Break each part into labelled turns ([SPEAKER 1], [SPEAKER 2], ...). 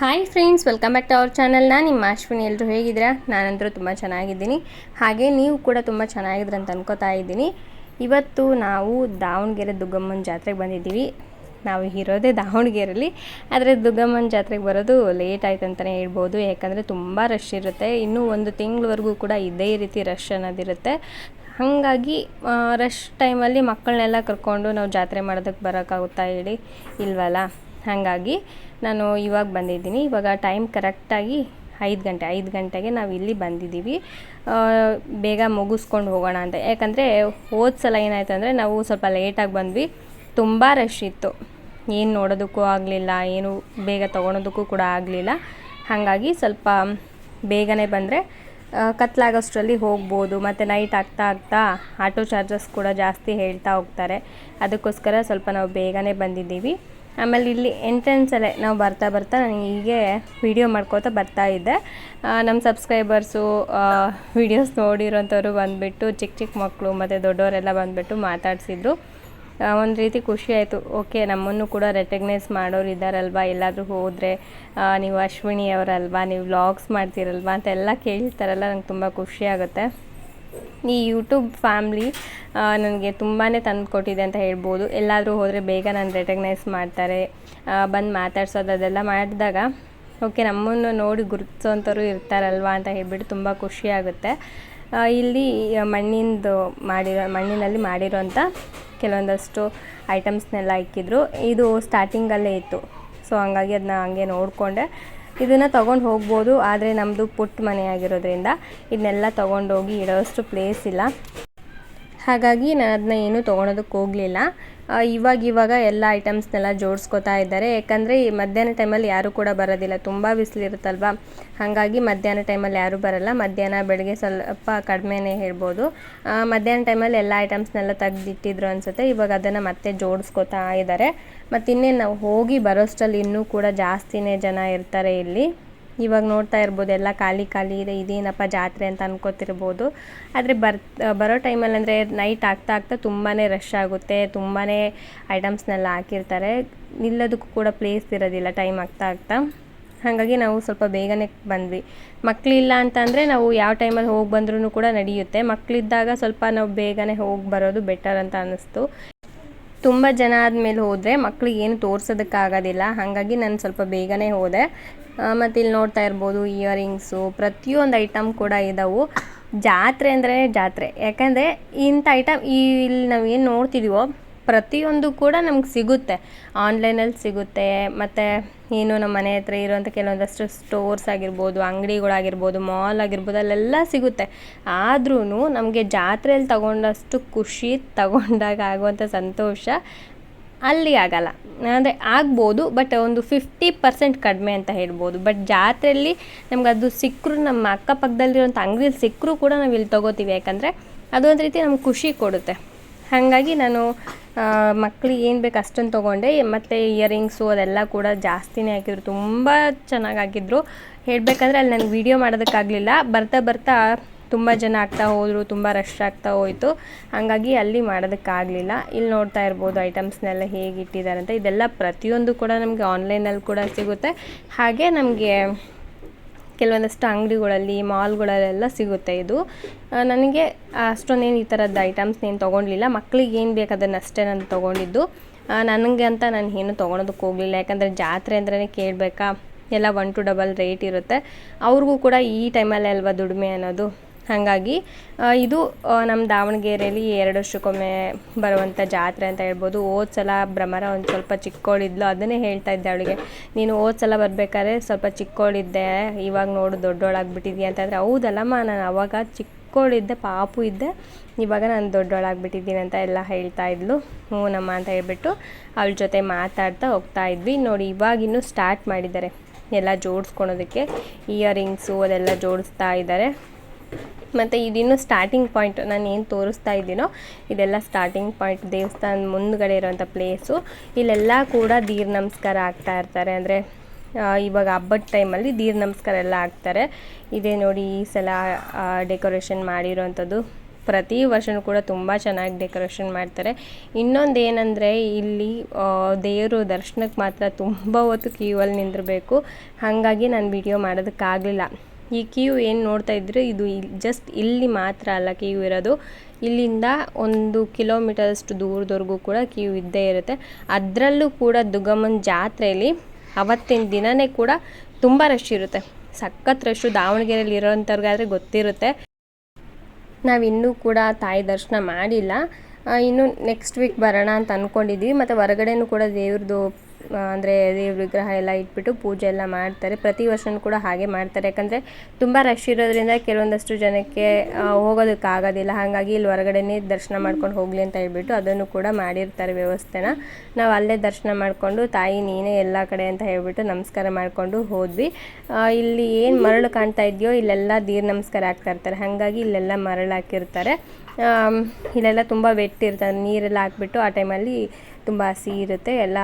[SPEAKER 1] Hi friends welcome back to our ಚಾನಲ್ನ ನಿಮ್ಮ ಅಶ್ವಿನಿ. ಎಲ್ಲರೂ ಹೇಗಿದ್ದೀರಾ? ನಾನಂತರೂ ತುಂಬ ಚೆನ್ನಾಗಿದ್ದೀನಿ. ಹಾಗೆ ನೀವು ಕೂಡ ತುಂಬ ಚೆನ್ನಾಗಿದ್ದೀರ ಅಂತ ಅನ್ಕೋತಾ ಇದ್ದೀನಿ. ಇವತ್ತು ನಾವು ದಾವಣಗೆರೆ ದುಗ್ಗಮ್ಮನ ಜಾತ್ರೆಗೆ ಬಂದಿದ್ದೀವಿ. ನಾವು ಇರೋದೇ ದಾವಣಗೆರೆಯಲ್ಲಿ ಆದರೆ ದುಗ್ಗಮ್ಮನ ಜಾತ್ರೆಗೆ ಬರೋದು ಲೇಟ್ ಆಯ್ತು ಅಂತಲೇ ಹೇಳ್ಬೋದು. ಯಾಕಂದರೆ ತುಂಬ ರಶ್ ಇರುತ್ತೆ. ಇನ್ನೂ ಒಂದು ತಿಂಗಳವರೆಗೂ ಕೂಡ ಇದೇ ರೀತಿ ರಶ್ ಅನ್ನೋದಿರುತ್ತೆ ಹಾಗಾಗಿ ರಶ್ ಟೈಮಲ್ಲಿ ಮಕ್ಕಳನ್ನೆಲ್ಲ ಕರ್ಕೊಂಡು ನಾವು ಜಾತ್ರೆ ಮಾಡೋದಕ್ಕೆ ಬರೋಕ್ಕಾಗುತ್ತಾ ಹೇಳಿ? ಇಲ್ವಲ್ಲ? ಹಾಗಾಗಿ ನಾನು ಇವಾಗ ಬಂದಿದ್ದೀನಿ. ಇವಾಗ ಟೈಮ್ ಕರೆಕ್ಟಾಗಿ ಐದು ಗಂಟೆ, ಐದು ಗಂಟೆಗೆ ನಾವು ಇಲ್ಲಿ ಬಂದಿದ್ದೀವಿ. ಬೇಗ ಮುಗಿಸ್ಕೊಂಡು ಹೋಗೋಣ ಅಂತ. ಯಾಕಂದರೆ ಹೋದ ಸಲ ಏನಾಯ್ತು ಅಂದರೆ ನಾವು ಸ್ವಲ್ಪ ಲೇಟಾಗಿ ಬಂದ್ವಿ. ತುಂಬ ರಶ್ ಇತ್ತು. ಏನು ನೋಡೋದಕ್ಕೂ ಆಗಲಿಲ್ಲ, ಏನು ಬೇಗ ತೊಗೊಳೋದಕ್ಕೂ ಕೂಡ ಆಗಲಿಲ್ಲ. ಹಾಗಾಗಿ ಸ್ವಲ್ಪ ಬೇಗನೆ ಬಂದರೆ ಕತ್ಲಾಗೋಷ್ಟರಲ್ಲಿ ಹೋಗ್ಬೋದು. ಮತ್ತು ನೈಟ್ ಆಗ್ತಾ ಆಗ್ತಾ ಆಟೋ ಚಾರ್ಜಸ್ ಕೂಡ ಜಾಸ್ತಿ ಹೇಳ್ತಾ ಹೋಗ್ತಾರೆ. ಅದಕ್ಕೋಸ್ಕರ ಸ್ವಲ್ಪ ನಾವು ಬೇಗನೆ ಬಂದಿದ್ದೀವಿ. ಆಮೇಲೆ ಇಲ್ಲಿ ಎಂಟ್ರೆನ್ಸಲ್ಲೇ ನಾವು ಬರ್ತಾ ಬರ್ತಾ ನನಗೆ ಹೀಗೆ ವಿಡಿಯೋ ಮಾಡ್ಕೋತಾ ಬರ್ತಾ ಇದ್ದೆ. ನಮ್ಮ ಸಬ್ಸ್ಕ್ರೈಬರ್ಸು ವಿಡಿಯೋಸ್ ನೋಡಿರೋಂಥವ್ರು ಬಂದುಬಿಟ್ಟು ಚಿಕ್ಕ ಚಿಕ್ಕ ಮಕ್ಕಳು ಮತ್ತು ದೊಡ್ಡವರೆಲ್ಲ ಬಂದುಬಿಟ್ಟು ಮಾತಾಡಿಸಿದ್ರು. ಒಂದು ರೀತಿ ಖುಷಿ ಆಯಿತು. ಓಕೆ ನಮ್ಮನ್ನು ಕೂಡ ರೆಕಗ್ನೈಸ್ ಮಾಡೋರು ಇದ್ದಾರಲ್ವಾ? ಎಲ್ಲಾದರೂ ಹೋದರೆ ನೀವು ಅಶ್ವಿನಿ ಅವರಲ್ವಾ? ನೀವು ವ್ಲಾಗ್ಸ್ ಮಾಡ್ತೀರಲ್ವಾ? ಅಂತೆಲ್ಲ ಕೇಳ್ತಾರಲ್ಲ ನಂಗೆ ತುಂಬ ಖುಷಿ ಆಗುತ್ತೆ. ಈ ಯೂಟ್ಯೂಬ್ ಫ್ಯಾಮ್ಲಿ ನನಗೆ ತುಂಬಾ ತಂದು ಕೊಟ್ಟಿದೆ ಅಂತ ಹೇಳ್ಬೋದು. ಎಲ್ಲಾದರೂ ಹೋದರೆ ಬೇಗ ನಾನು ರೆಕಗ್ನೈಸ್ ಮಾಡ್ತಾರೆ. ಬಂದು ಮಾತಾಡ್ಸೋದು ಅದೆಲ್ಲ ಮಾಡಿದಾಗ ಓಕೆ ನಮ್ಮನ್ನು ನೋಡಿ ಗುರುತಿಸೋಂಥವ್ರು ಇರ್ತಾರಲ್ವಾ ಅಂತ ಹೇಳ್ಬಿಟ್ಟು ತುಂಬ ಖುಷಿ ಆಗುತ್ತೆ. ಇಲ್ಲಿ ಮಣ್ಣಿಂದು ಮಾಡಿರೋ, ಮಣ್ಣಿನಲ್ಲಿ ಮಾಡಿರೋಂಥ ಕೆಲವೊಂದಷ್ಟು ಐಟಮ್ಸ್ನೆಲ್ಲ ಇಕ್ಕಿದ್ರು. ಇದು ಸ್ಟಾರ್ಟಿಂಗಲ್ಲೇ ಇತ್ತು. ಸೊ ಹಂಗಾಗಿ ಅದನ್ನ ಹಂಗೆ ನೋಡಿಕೊಂಡೆ. ಇದನ್ನು ತೊಗೊಂಡು ಹೋಗ್ಬೋದು ಆದರೆ ನಮ್ಮದು ಪುಟ್ಟ ಮನೆ ಆಗಿರೋದ್ರಿಂದ ಇದನ್ನೆಲ್ಲ ತೊಗೊಂಡೋಗಿ ಇಡೋಷ್ಟು ಪ್ಲೇಸ್ ಇಲ್ಲ. ಹಾಗಾಗಿ ನಾನು ಅದನ್ನ ಏನೂ ತೊಗೊಳೋದಕ್ಕೆ ಹೋಗಲಿಲ್ಲ. ಇವಾಗ ಇವಾಗ ಎಲ್ಲ ಐಟಮ್ಸ್ನೆಲ್ಲ ಜೋಡಿಸ್ಕೊತಾ ಇದ್ದಾರೆ. ಯಾಕಂದರೆ ಈ ಮಧ್ಯಾಹ್ನ ಟೈಮಲ್ಲಿ ಯಾರೂ ಕೂಡ ಬರೋದಿಲ್ಲ. ತುಂಬ ಬಿಸಿಲಿರುತ್ತಲ್ವ? ಹಾಗಾಗಿ ಮಧ್ಯಾಹ್ನ ಟೈಮಲ್ಲಿ ಯಾರೂ ಬರಲ್ಲ. ಮಧ್ಯಾಹ್ನ ಬೆಳಗ್ಗೆ ಸ್ವಲ್ಪ ಕಡಿಮೆನೇ ಹೇಳ್ಬೋದು. ಮಧ್ಯಾಹ್ನ ಟೈಮಲ್ಲಿ ಎಲ್ಲ ಐಟಮ್ಸ್ನೆಲ್ಲ ತೆಗೆದಿಟ್ಟಿದ್ರು ಅನಿಸುತ್ತೆ. ಇವಾಗ ಅದನ್ನು ಮತ್ತೆ ಜೋಡಿಸ್ಕೊತಾ ಇದ್ದಾರೆ. ಮತ್ತು ಇನ್ನೇನು ನಾವು ಹೋಗಿ ಬರೋಷ್ಟರಲ್ಲಿ ಇನ್ನೂ ಕೂಡ ಜಾಸ್ತಿನೇ ಜನ ಇರ್ತಾರೆ ಇಲ್ಲಿ. ಇವಾಗ ನೋಡ್ತಾ ಇರ್ಬೋದು, ಎಲ್ಲ ಖಾಲಿ ಖಾಲಿ ಇದೆ, ಇದೇನಪ್ಪ ಜಾತ್ರೆ ಅಂತ ಅನ್ಕೋತಿರ್ಬೋದು. ಆದರೆ ಬರ್, ಬರೋ ಟೈಮಲ್ಲಿ ಅಂದರೆ ನೈಟ್ ಆಗ್ತಾ ಆಗ್ತಾ ತುಂಬಾ ರಶ್ ಆಗುತ್ತೆ ತುಂಬಾ ಐಟಮ್ಸ್ನೆಲ್ಲ ಹಾಕಿರ್ತಾರೆ. ನಿಲ್ಲೋದಕ್ಕೂ ಕೂಡ ಪ್ಲೇಸ್ ಇರೋದಿಲ್ಲ ಟೈಮ್ ಆಗ್ತಾ ಆಗ್ತಾ. ಹಾಗಾಗಿ ನಾವು ಸ್ವಲ್ಪ ಬೇಗನೆ ಬಂದ್ವಿ. ಮಕ್ಕಳಿಲ್ಲ ಅಂತಂದರೆ ನಾವು ಯಾವ ಟೈಮಲ್ಲಿ ಹೋಗಿ ಬಂದ್ರೂ ಕೂಡ ನಡೆಯುತ್ತೆ. ಮಕ್ಕಳಿದ್ದಾಗ ಸ್ವಲ್ಪ ನಾವು ಬೇಗನೆ ಹೋಗಿ ಬರೋದು ಬೆಟರ್ ಅಂತ ಅನ್ನಿಸ್ತು. ತುಂಬ ಜನ ಆದಮೇಲೆ ಹೋದರೆ ಮಕ್ಳಿಗೆ ಏನು ತೋರ್ಸೋದಕ್ಕಾಗೋದಿಲ್ಲ. ಹಾಗಾಗಿ ನಾನು ಸ್ವಲ್ಪ ಬೇಗನೆ ಹೋದೆ. ಮತ್ತು ಇಲ್ಲಿ ನೋಡ್ತಾ ಇರ್ಬೋದು ಇಯರಿಂಗ್ಸು, ಪ್ರತಿಯೊಂದು ಐಟಮ್ ಕೂಡ ಇದ್ದಾವೆ ಜಾತ್ರೆ ಅಂದರೆ ಜಾತ್ರೆ. ಯಾಕಂದರೆ ಇಂಥ ಐಟಮ್ ಈ ಇಲ್ಲಿ ನಾವು ಏನು ನೋಡ್ತಿದ್ದೀವೋ ಪ್ರತಿಯೊಂದು ಕೂಡ ನಮ್ಗೆ ಸಿಗುತ್ತೆ. ಆನ್ಲೈನಲ್ಲಿ ಸಿಗುತ್ತೆ. ಮತ್ತು ಏನು ನಮ್ಮ ಮನೆ ಹತ್ರ ಇರುವಂಥ ಕೆಲವೊಂದಷ್ಟು ಸ್ಟೋರ್ಸ್ ಆಗಿರ್ಬೋದು, ಅಂಗಡಿಗಳಾಗಿರ್ಬೋದು ಮಾಲ್ ಆಗಿರ್ಬೋದು, ಅಲ್ಲೆಲ್ಲ ಸಿಗುತ್ತೆ. ಆದ್ರೂ ನಮಗೆ ಜಾತ್ರೆಯಲ್ಲಿ ತಗೊಂಡಷ್ಟು ಖುಷಿ ತಗೊಂಡಾಗ ಆಗುವಂಥ ಸಂತೋಷ ಅಲ್ಲಿ ಆಗಲ್ಲ. ಅಂದರೆ ಆಗ್ಬೋದು ಬಟ್ ಒಂದು ಫಿಫ್ಟಿ ಪರ್ಸೆಂಟ್ ಕಡಿಮೆ ಅಂತ ಹೇಳ್ಬೋದು. ಬಟ್ ಜಾತ್ರೆಯಲ್ಲಿ ನಮ್ಗೆ ಅದು ಸಿಕ್ಕರು ನಮ್ಮ ಅಕ್ಕಪಕ್ಕದಲ್ಲಿರುವಂಥ ಅಂಗಡಿಯಲ್ಲಿ ಸಿಕ್ಕರೂ ಕೂಡ ನಾವು ಇಲ್ಲಿ ತೊಗೋತೀವಿ. ಯಾಕಂದರೆ ಅದೊಂದು ರೀತಿ ನಮ್ಗೆ ಖುಷಿ ಕೊಡುತ್ತೆ. ಹಾಗಾಗಿ ನಾನು ಮಕ್ಳಿಗೆ ಏನು ಬೇಕು ಅಷ್ಟನ್ನು ತೊಗೊಂಡೆ. ಮತ್ತು ಇಯರಿಂಗ್ಸು ಅದೆಲ್ಲ ಕೂಡ ಜಾಸ್ತಿನೇ ಹಾಕಿದ್ರು. ತುಂಬ ಚೆನ್ನಾಗಿ ಹಾಕಿದ್ರು. ಹೇಳಬೇಕಂದ್ರೆ ಅಲ್ಲಿ ನನಗೆ ವೀಡಿಯೋ ಮಾಡೋದಕ್ಕಾಗಲಿಲ್ಲ. ಬರ್ತಾ ಬರ್ತಾ ತುಂಬ ಜನ ಆಗ್ತಾ ಹೋದರು, ತುಂಬ ರಶ್ ಆಗ್ತಾ ಹೋಯಿತು. ಹಾಗಾಗಿ ಅಲ್ಲಿ ಮಾಡೋದಕ್ಕಾಗಲಿಲ್ಲ. ಇಲ್ಲಿ ನೋಡ್ತಾ ಇರ್ಬೋದು ಐಟಮ್ಸ್ನೆಲ್ಲ ಹೇಗೆ ಇಟ್ಟಿದ್ದಾರೆ ಅಂತ ಇದೆಲ್ಲ ಪ್ರತಿಯೊಂದು ಕೂಡ ನಮಗೆ ಆನ್ಲೈನಲ್ಲಿ ಕೂಡ ಸಿಗುತ್ತೆ. ಹಾಗೆ ನಮಗೆ ಕೆಲವೊಂದಷ್ಟು ಅಂಗಡಿಗಳಲ್ಲಿ ಮಾಲ್ಗಳಲ್ಲೆಲ್ಲ ಸಿಗುತ್ತೆ ಇದು. ನನಗೆ ಅಷ್ಟೊಂದೇನು ಈ ಥರದ್ದು ಐಟಮ್ಸ್ ಏನು ತೊಗೊಂಡಿಲ್ಲ ಮಕ್ಳಿಗೆ ಏನು ಬೇಕು ಅದನ್ನಷ್ಟೇ ನಾನು ತೊಗೊಂಡಿದ್ದು. ನನಗೆ ಅಂತ ನಾನು ಏನು ತೊಗೊಳೋದಕ್ಕೆ ಹೋಗಲಿಲ್ಲ. ಯಾಕಂದರೆ ಜಾತ್ರೆ ಅಂದ್ರೆ ಕೇಳಬೇಕಾ? ಎಲ್ಲ ಒನ್ ಟು ಡಬಲ್ ರೇಟ್ ಇರುತ್ತೆ. ಅವ್ರಿಗೂ ಕೂಡ ಈ ಟೈಮಲ್ಲಿ ಅಲ್ವಾ ದುಡಿಮೆ ಅನ್ನೋದು? ಹಾಗಾಗಿ ಇದು ನಮ್ಮ ದಾವಣಗೆರೆಯಲ್ಲಿ ಎರಡು ವರ್ಷಕ್ಕೊಮ್ಮೆ ಬರುವಂಥ ಜಾತ್ರೆ ಅಂತ ಹೇಳ್ಬೋದು. ಹೋದ ಸಲ ಭ್ರಮರ ಒಂದು ಸ್ವಲ್ಪ ಚಿಕ್ಕವಳಿದ್ಲು ಅದನ್ನೇ ಹೇಳ್ತಾ ಇದ್ದೆ ಅವಳಿಗೆ. ನೀನು ಹೋದ ಸಲ ಬರ್ಬೇಕಾದ್ರೆ ಸ್ವಲ್ಪ ಚಿಕ್ಕವಳಿದ್ದೆ ಇವಾಗ ನೋಡು ದೊಡ್ಡವಳಾಗ್ಬಿಟ್ಟಿದ್ಯಾ ಅಂತಂದರೆ ಹೌದಲ್ಲಮ್ಮ ನಾನು ಅವಾಗ ಚಿಕ್ಕವಳಿದ್ದೆ ಪಾಪು ಇದ್ದೆ, ಇವಾಗ ನಾನು ದೊಡ್ಡವಳಾಗ್ಬಿಟ್ಟಿದ್ದೀನಿ ಅಂತ ಎಲ್ಲ ಹೇಳ್ತಾ ಇದ್ಲು. ಹ್ಞೂನಮ್ಮ ಅಂತ ಹೇಳ್ಬಿಟ್ಟು ಅವಳ ಜೊತೆ ಮಾತಾಡ್ತಾ ಹೋಗ್ತಾ ಇದ್ವಿ. ನೋಡಿ ಇವಾಗಿನ್ನೂ ಸ್ಟಾರ್ಟ್ ಮಾಡಿದ್ದಾರೆ. ಎಲ್ಲ ಜೋಡಿಸ್ಕೊಳೋದಕ್ಕೆ ಇಯರಿಂಗ್ಸು ಅದೆಲ್ಲ ಜೋಡಿಸ್ತಾ ಇದ್ದಾರೆ ಮತ್ತು ಇದಿನ್ನು ಸ್ಟಾರ್ಟಿಂಗ್ ಪಾಯಿಂಟ್ ನಾನು ಏನು ತೋರಿಸ್ತಾ ಇದ್ದೀನೋ, ಇದೆಲ್ಲ ಸ್ಟಾರ್ಟಿಂಗ್ ಪಾಯಿಂಟ್ ದೇವಸ್ಥಾನ ಮುಂದುಗಡೆ ಇರೋವಂಥ ಪ್ಲೇಸು ಇಲ್ಲೆಲ್ಲ ಕೂಡ ದೀರ್ ನಮಸ್ಕಾರ ಆಗ್ತಾ ಇರ್ತಾರೆ. ಅಂದರೆ ಇವಾಗ ಹಬ್ಬದ ಟೈಮಲ್ಲಿ ದೀರ್ ನಮಸ್ಕಾರ ಎಲ್ಲ ಆಗ್ತಾರೆ. ಇದೇ ನೋಡಿ ಈ ಸಲ ಡೆಕೋರೇಷನ್ ಮಾಡಿರೋವಂಥದ್ದು. ಪ್ರತಿ ವರ್ಷವೂ ಕೂಡ ತುಂಬ ಚೆನ್ನಾಗಿ ಡೆಕೋರೇಷನ್ ಮಾಡ್ತಾರೆ. ಇನ್ನೊಂದು ಏನಂದರೆ ಇಲ್ಲಿ ದೇವರು ದರ್ಶನಕ್ಕೆ ಮಾತ್ರ ತುಂಬ ಹೊತ್ತು ಕ್ಯೂವಲ್ಲಿ ನಿಂದಿರಬೇಕು. ಹಾಗಾಗಿ ನಾನು ವಿಡಿಯೋ ಮಾಡೋದಕ್ಕಾಗಲಿಲ್ಲ. ಈ ಕ್ಯೂ ಏನು ನೋಡ್ತಾ ಇದ್ರೆ ಇದು ಜಸ್ಟ್ ಇಲ್ಲಿ ಮಾತ್ರ ಅಲ್ಲ ಕ್ಯೂ ಇರೋದು. ಇಲ್ಲಿಂದ ಒಂದು ಕಿಲೋಮೀಟರ್ಷ್ಟು ದೂರದವರೆಗೂ ಕೂಡ ಕ್ಯೂ ಇದ್ದೇ ಇರುತ್ತೆ. ಅದರಲ್ಲೂ ಕೂಡ ದುಗ್ಗಮ್ಮನ ಜಾತ್ರೆಯಲ್ಲಿ ಅವತ್ತಿನ ದಿನವೇ ಕೂಡ ತುಂಬ ರಶ್ ಇರುತ್ತೆ. ಸಖತ್ ರಶ್ಶು ದಾವಣಗೆರೆಯಲ್ಲಿ ಇರೋವಂಥವ್ರಿಗಾದರೆ ಗೊತ್ತಿರುತ್ತೆ. ನಾವಿನ್ನೂ ಕೂಡ ತಾಯಿ ದರ್ಶನ ಮಾಡಿಲ್ಲ. ಇನ್ನು ನೆಕ್ಸ್ಟ್ ವೀಕ್ ಬರೋಣ ಅಂತ ಅಂದ್ಕೊಂಡಿದ್ವಿ ಮತ್ತು ಹೊರಗಡೆನೂ ಕೂಡ ದೇವ್ರದ್ದು ಅಂದರೆ ದೇವ್ರ ವಿಗ್ರಹ ಎಲ್ಲ ಇಟ್ಬಿಟ್ಟು ಪೂಜೆ ಎಲ್ಲ ಮಾಡ್ತಾರೆ. ಪ್ರತಿ ವರ್ಷವೂ ಕೂಡ ಹಾಗೆ ಮಾಡ್ತಾರೆ. ಯಾಕಂದರೆ ತುಂಬ ರಶ್ ಇರೋದ್ರಿಂದ ಕೆಲವೊಂದಷ್ಟು ಜನಕ್ಕೆ ಹೋಗೋದಕ್ಕೆ ಹೋಗೋದಕ್ಕಾಗೋದಿಲ್ಲ ಹಾಗಾಗಿ ಇಲ್ಲಿ ಹೊರಗಡೆನೇ ದರ್ಶನ ಮಾಡ್ಕೊಂಡು ಹೋಗಲಿ ಅಂತ ಹೇಳ್ಬಿಟ್ಟು ಅದನ್ನು ಕೂಡ ಮಾಡಿರ್ತಾರೆ ವ್ಯವಸ್ಥೆನ. ನಾವು ಅಲ್ಲೇ ದರ್ಶನ ಮಾಡಿಕೊಂಡು ತಾಯಿ, ನೀನೇ ಎಲ್ಲ ಕಡೆ ಅಂತ ಹೇಳ್ಬಿಟ್ಟು ನಮಸ್ಕಾರ ಮಾಡಿಕೊಂಡು ಹೋದ್ವಿ. ಇಲ್ಲಿ ಏನು ಮರಳು ಕಾಣ್ತಾ ಇದೆಯೋ ಇಲ್ಲೆಲ್ಲ ದೀರ್ ನಮಸ್ಕಾರ ಆಗ್ತಾ ಇರ್ತಾರೆ. ಹಾಗಾಗಿ ಇಲ್ಲೆಲ್ಲ ಮರಳು ಹಾಕಿರ್ತಾರೆ. ಇಲ್ಲೆಲ್ಲ ತುಂಬ ವೆಟ್ ಇರ್ತಾರೆ. ನೀರೆಲ್ಲ ಹಾಕ್ಬಿಟ್ಟು ಆ ಟೈಮಲ್ಲಿ ತುಂಬ ಹಸಿ ಇರುತ್ತೆ. ಎಲ್ಲ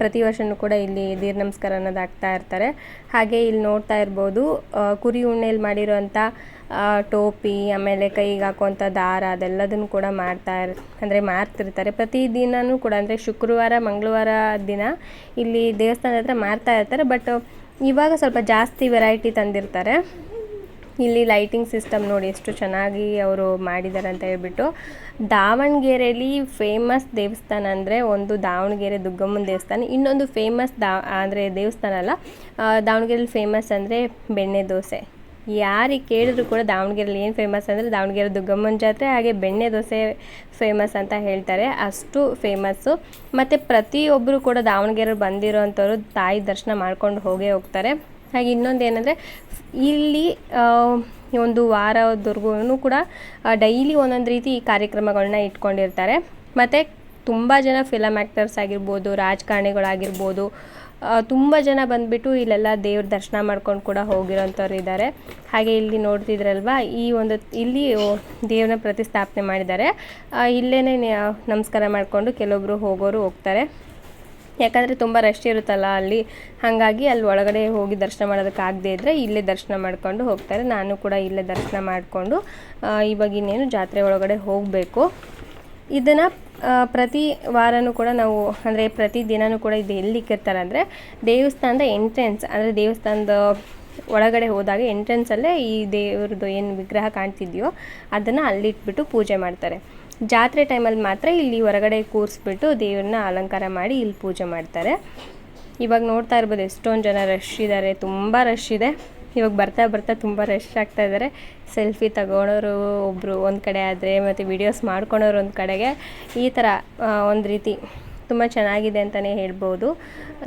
[SPEAKER 1] ಪ್ರತಿ ವರ್ಷನೂ ಕೂಡ ಇಲ್ಲಿ ದೀರ್ ನಮಸ್ಕಾರ ಅನ್ನೋದು ಆಗ್ತಾ ಇರ್ತಾರೆ. ಹಾಗೆ ಇಲ್ಲಿ ನೋಡ್ತಾ ಇರ್ಬೋದು ಕುರಿ ಉಣ್ಣೆಯಲ್ಲಿ ಮಾಡಿರುವಂಥ ಟೋಪಿ, ಆಮೇಲೆ ಕೈಗೆ ಹಾಕುವಂಥ ದಾರ ಅದೆಲ್ಲದನ್ನು ಕೂಡ ಮಾಡ್ತಾ ಇರ್, ಅಂದರೆ ಮಾರ್ತಿರ್ತಾರೆ. ಪ್ರತಿ ದಿನವೂ ಕೂಡ, ಅಂದರೆ ಶುಕ್ರವಾರ, ಮಂಗಳವಾರ ದಿನ ಇಲ್ಲಿ ದೇವಸ್ಥಾನದ ಹತ್ರ ಮಾರ್ತಾ ಇರ್ತಾರೆ. ಬಟ್ ಇವಾಗ ಸ್ವಲ್ಪ ಜಾಸ್ತಿ ವೆರೈಟಿ ತಂದಿರ್ತಾರೆ. ಇಲ್ಲಿ ಲೈಟಿಂಗ್ ಸಿಸ್ಟಮ್ ನೋಡಿ ಎಷ್ಟು ಚೆನ್ನಾಗಿ ಅವರು ಮಾಡಿದ್ದಾರೆ ಅಂತ ಹೇಳ್ಬಿಟ್ಟು. ದಾವಣಗೆರೆಯಲ್ಲಿ ಫೇಮಸ್ ದೇವಸ್ಥಾನ ಅಂದರೆ ಒಂದು ದಾವಣಗೆರೆ ದುಗ್ಗಮ್ಮನ ದೇವಸ್ಥಾನ. ಇನ್ನೊಂದು ಫೇಮಸ್ ದಾ, ಅಂದರೆ ದೇವಸ್ಥಾನ ಅಲ್ಲ ದಾವಣಗೆರೆಯಲ್ಲಿ ಫೇಮಸ್ ಅಂದರೆ ಬೆಣ್ಣೆ ದೋಸೆ. ಯಾರಿಗೆ ಕೇಳಿದ್ರು ಕೂಡ ದಾವಣಗೆರೆಯಲ್ಲಿ ಏನು ಫೇಮಸ್ ಅಂದರೆ ದಾವಣಗೆರೆ ದುಗ್ಗಮ್ಮನ ಜಾತ್ರೆ, ಹಾಗೆ ಬೆಣ್ಣೆ ದೋಸೆ ಫೇಮಸ್ ಅಂತ ಹೇಳ್ತಾರೆ. ಅಷ್ಟು ಫೇಮಸ್ಸು ಮತ್ತು ಪ್ರತಿಯೊಬ್ಬರು ಕೂಡ ದಾವಣಗೆರೆ ಬಂದಿರೋವಂಥವ್ರು ತಾಯಿ ದರ್ಶನ ಮಾಡ್ಕೊಂಡು ಹೋಗೇ ಹೋಗ್ತಾರೆ. ಹಾಗೆ ಇನ್ನೊಂದು ಏನಂದರೆ, ಇಲ್ಲಿ ಒಂದು ವಾರದವರೆಗೂ ಕೂಡ ಡೈಲಿ ಒಂದೊಂದು ರೀತಿ ಈ ಕಾರ್ಯಕ್ರಮಗಳನ್ನ ಇಟ್ಕೊಂಡಿರ್ತಾರೆ. ಮತ್ತು ತುಂಬ ಜನ ಫಿಲಮ್ ಆ್ಯಕ್ಟರ್ಸ್ ಆಗಿರ್ಬೋದು, ರಾಜಕಾರಣಿಗಳಾಗಿರ್ಬೋದು ತುಂಬ ಜನ ಬಂದುಬಿಟ್ಟು ಇಲ್ಲೆಲ್ಲ ದೇವ್ರ ದರ್ಶನ ಮಾಡ್ಕೊಂಡು ಕೂಡ ಹೋಗಿರೋಂಥವ್ರು ಇದ್ದಾರೆ. ಹಾಗೆ ಇಲ್ಲಿ ನೋಡ್ತಿದ್ರಲ್ವ, ಈ ಒಂದು, ಇಲ್ಲಿ ದೇವ್ರನ್ನ ಪ್ರತಿಸ್ಥಾಪನೆ ಮಾಡಿದ್ದಾರೆ. ಇಲ್ಲೇ ನಮಸ್ಕಾರ ಮಾಡಿಕೊಂಡು ಕೆಲವೊಬ್ಬರು ಹೋಗೋರು ಹೋಗ್ತಾರೆ. ಯಾಕಂದರೆ ತುಂಬ ರಶ್ ಇರುತ್ತಲ್ಲ ಅಲ್ಲಿ. ಹಾಗಾಗಿ ಅಲ್ಲಿ ಒಳಗಡೆ ಹೋಗಿ ದರ್ಶನ ಮಾಡೋದಕ್ಕಾಗದೇ ಇದ್ದರೆ ಇಲ್ಲೇ ದರ್ಶನ ಮಾಡ್ಕೊಂಡು ಹೋಗ್ತಾರೆ. ನಾನು ಕೂಡ ಇಲ್ಲೇ ದರ್ಶನ ಮಾಡಿಕೊಂಡು ಇವಾಗ ಇನ್ನೇನು ಜಾತ್ರೆ ಒಳಗಡೆ ಹೋಗಬೇಕು. ಇದನ್ನು ಪ್ರತಿ ವಾರನೂ ಕೂಡ ನಾವು, ಅಂದರೆ ಪ್ರತಿ ದಿನವೂ ಕೂಡ ಇದು ಎಲ್ಲಿ ಇಕ್ಕಿರ್ತಾರೆ ಅಂದರೆ ದೇವಸ್ಥಾನದ ಎಂಟ್ರೆನ್ಸ್ ಅಂದರೆ ದೇವಸ್ಥಾನದ ಒಳಗಡೆ ಹೋದಾಗ ಎಂಟ್ರೆನ್ಸಲ್ಲೇ ಈ ದೇವ್ರದ್ದು ಏನು ವಿಗ್ರಹ ಕಾಣ್ತಿದೆಯೋ ಅದನ್ನು ಅಲ್ಲಿಟ್ಬಿಟ್ಟು ಪೂಜೆ ಮಾಡ್ತಾರೆ. ಜಾತ್ರೆ ಟೈಮಲ್ಲಿ ಮಾತ್ರ ಇಲ್ಲಿ ಹೊರಗಡೆ ಕೂರಿಸ್ಬಿಟ್ಟು ದೇವ್ರನ್ನ ಅಲಂಕಾರ ಮಾಡಿ ಇಲ್ಲಿ ಪೂಜೆ ಮಾಡ್ತಾರೆ. ಇವಾಗ ನೋಡ್ತಾ ಇರ್ಬೋದು ಎಷ್ಟೊಂದು ಜನ ರಶ್ ಇದ್ದಾರೆ ತುಂಬ ರಶ್ ಇದೆ. ಇವಾಗ ಬರ್ತಾ ಬರ್ತಾ ತುಂಬ ರಶ್ ಆಗ್ತಾ ಇದ್ದಾರೆ ಸೆಲ್ಫಿ ತಗೊಳೋರು ಒಬ್ಬರು ಒಂದು ಕಡೆ ಆದರೆ ಮತ್ತು ವಿಡಿಯೋಸ್ ಮಾಡ್ಕೊಳೋರು ಒಂದು ಕಡೆಗೆ ಈ ಥರ ಒಂದು ರೀತಿ ತುಂಬ ಚೆನ್ನಾಗಿದೆ ಅಂತಲೇ ಹೇಳ್ಬೋದು.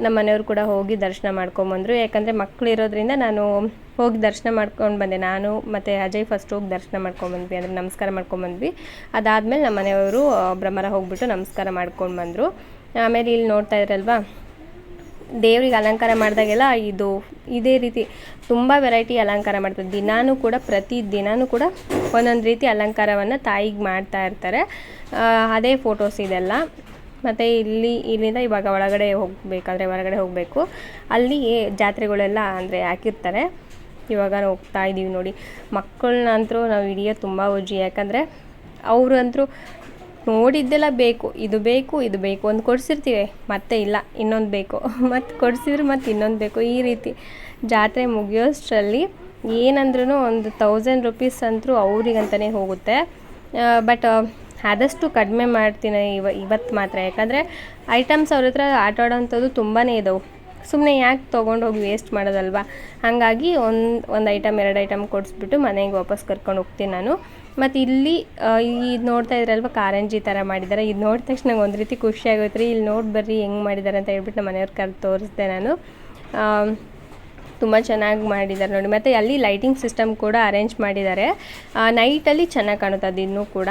[SPEAKER 1] ನಮ್ಮ ಮನೆಯವರು ಕೂಡ ಹೋಗಿ ದರ್ಶನ ಮಾಡ್ಕೊಂಬಂದರು. ಯಾಕಂದರೆ ಮಕ್ಕಳು ಇರೋದ್ರಿಂದ ನಾನು ಹೋಗಿ ದರ್ಶನ ಮಾಡ್ಕೊಂಡು ಬಂದೆ. ನಾನು ಮತ್ತು ಅಜಯ್ ಫಸ್ಟ್ ಹೋಗಿ ದರ್ಶನ ಮಾಡ್ಕೊಂಬಂದ್ವಿ, ಅಂದರೆ ನಮಸ್ಕಾರ ಮಾಡ್ಕೊಂಬಂದ್ವಿ. ಅದಾದಮೇಲೆ ನಮ್ಮ ಮನೆಯವರು ಬ್ರಹ್ಮರ ಹೋಗಿಬಿಟ್ಟು ನಮಸ್ಕಾರ ಮಾಡ್ಕೊಂಡು ಬಂದರು ಆಮೇಲೆ ಇಲ್ಲಿ ನೋಡ್ತಾ ಇದ್ರಲ್ವಾ, ದೇವ್ರಿಗೆ ಅಲಂಕಾರ ಮಾಡಿದಾಗೆಲ್ಲ ಇದು, ಇದೇ ರೀತಿ ತುಂಬ ವೆರೈಟಿ ಅಲಂಕಾರ ಮಾಡ್ತಾರೆ. ದಿನಾನೂ ಕೂಡ, ಪ್ರತಿ ದಿನಾನೂ ಕೂಡ ಒಂದೊಂದು ರೀತಿ ಅಲಂಕಾರವನ್ನು ತಾಯಿಗೆ ಮಾಡ್ತಾ ಇರ್ತಾರೆ. ಅದೇ ಫೋಟೋಸ್ ಇದೆಲ್ಲ. ಮತ್ತು ಇಲ್ಲಿ, ಇಲ್ಲಿಂದ ಇವಾಗ ಒಳಗಡೆ ಹೋಗಬೇಕಾದ್ರೆ ಹೊರಗಡೆ ಹೋಗಬೇಕು. ಅಲ್ಲಿ ಜಾತ್ರೆಗಳೆಲ್ಲ ಅಂದರೆ ಹಾಕಿರ್ತಾರೆ. ಇವಾಗ ಹೋಗ್ತಾ ಇದ್ದೀವಿ ನೋಡಿ. ಮಕ್ಕಳನ್ನಂತರೂ ನಾವು ಹಿಡಿಯೋದು ತುಂಬ ಉಜ್ಜಿ. ಯಾಕಂದರೆ ಅವರಂತರೂ ನೋಡಿದ್ದೆಲ್ಲ ಬೇಕು. ಇದು ಬೇಕು ಇದು ಬೇಕು ಒಂದು ಕೊಡಿಸಿರ್ತೀವಿ. ಮತ್ತೆ ಇಲ್ಲ, ಇನ್ನೊಂದು ಬೇಕು. ಮತ್ತು ಕೊಡಿಸಿದ್ರೆ ಮತ್ತೆ ಇನ್ನೊಂದು ಬೇಕು. ಈ ರೀತಿ ಜಾತ್ರೆ ಮುಗಿಯೋಷ್ಟರಲ್ಲಿ ಏನಂದ್ರೂ ಒಂದು ತೌಸಂಡ್ ರುಪೀಸ್ ಅಂತರೂ ಅವ್ರಿಗಂತಲೇ ಹೋಗುತ್ತೆ. ಬಟ್ ಆದಷ್ಟು ಕಡಿಮೆ ಮಾಡ್ತೀನಿ ಇವ ಇವತ್ತು ಮಾತ್ರ. ಯಾಕಂದರೆ ಐಟಮ್ಸ್ ಅವ್ರ ಹತ್ರ ಆಟ ಆಡೋವಂಥದ್ದು ತುಂಬಾ ಇದಾವೆ. ಸುಮ್ಮನೆ ಯಾಕೆ ತೊಗೊಂಡೋಗಿ ವೇಸ್ಟ್ ಮಾಡೋದಲ್ವ? ಹಾಗಾಗಿ ಒಂದು ಒಂದು ಐಟಮ್ ಎರಡು ಐಟಮ್ ಕೊಡಿಸ್ಬಿಟ್ಟು ಮನೆಗೆ ವಾಪಸ್ ಕರ್ಕೊಂಡು ಹೋಗ್ತೀನಿ ನಾನು. ಮತ್ತು ಇಲ್ಲಿ ಇದು ನೋಡ್ತಾ ಇದ್ರಲ್ವ, ಕಾರಂಜಿ ಥರ ಮಾಡಿದ್ದಾರೆ ಇದು ನೋಡಿದ ತಕ್ಷಣ ಒಂದು ರೀತಿ ಖುಷಿ ಆಗೋಯ್ತು ರೀ. ಇಲ್ಲಿ ನೋಡಿ ಬರ್ರಿ ಹೆಂಗೆ ಮಾಡಿದ್ದಾರೆ ಅಂತ ಹೇಳ್ಬಿಟ್ಟು ನಮ್ಮ ಮನೆಯವ್ರ ಕರೆದು ತೋರಿಸ್ದೆ ನಾನು. ತುಂಬ ಚೆನ್ನಾಗಿ ಮಾಡಿದ್ದಾರೆ ನೋಡಿ. ಮತ್ತು ಅಲ್ಲಿ ಲೈಟಿಂಗ್ ಸಿಸ್ಟಮ್ ಕೂಡ ಅರೇಂಜ್ ಮಾಡಿದ್ದಾರೆ ನೈಟಲ್ಲಿ ಚೆನ್ನಾಗಿ ಕಾಣುತ್ತೆ ಇನ್ನೂ ಕೂಡ.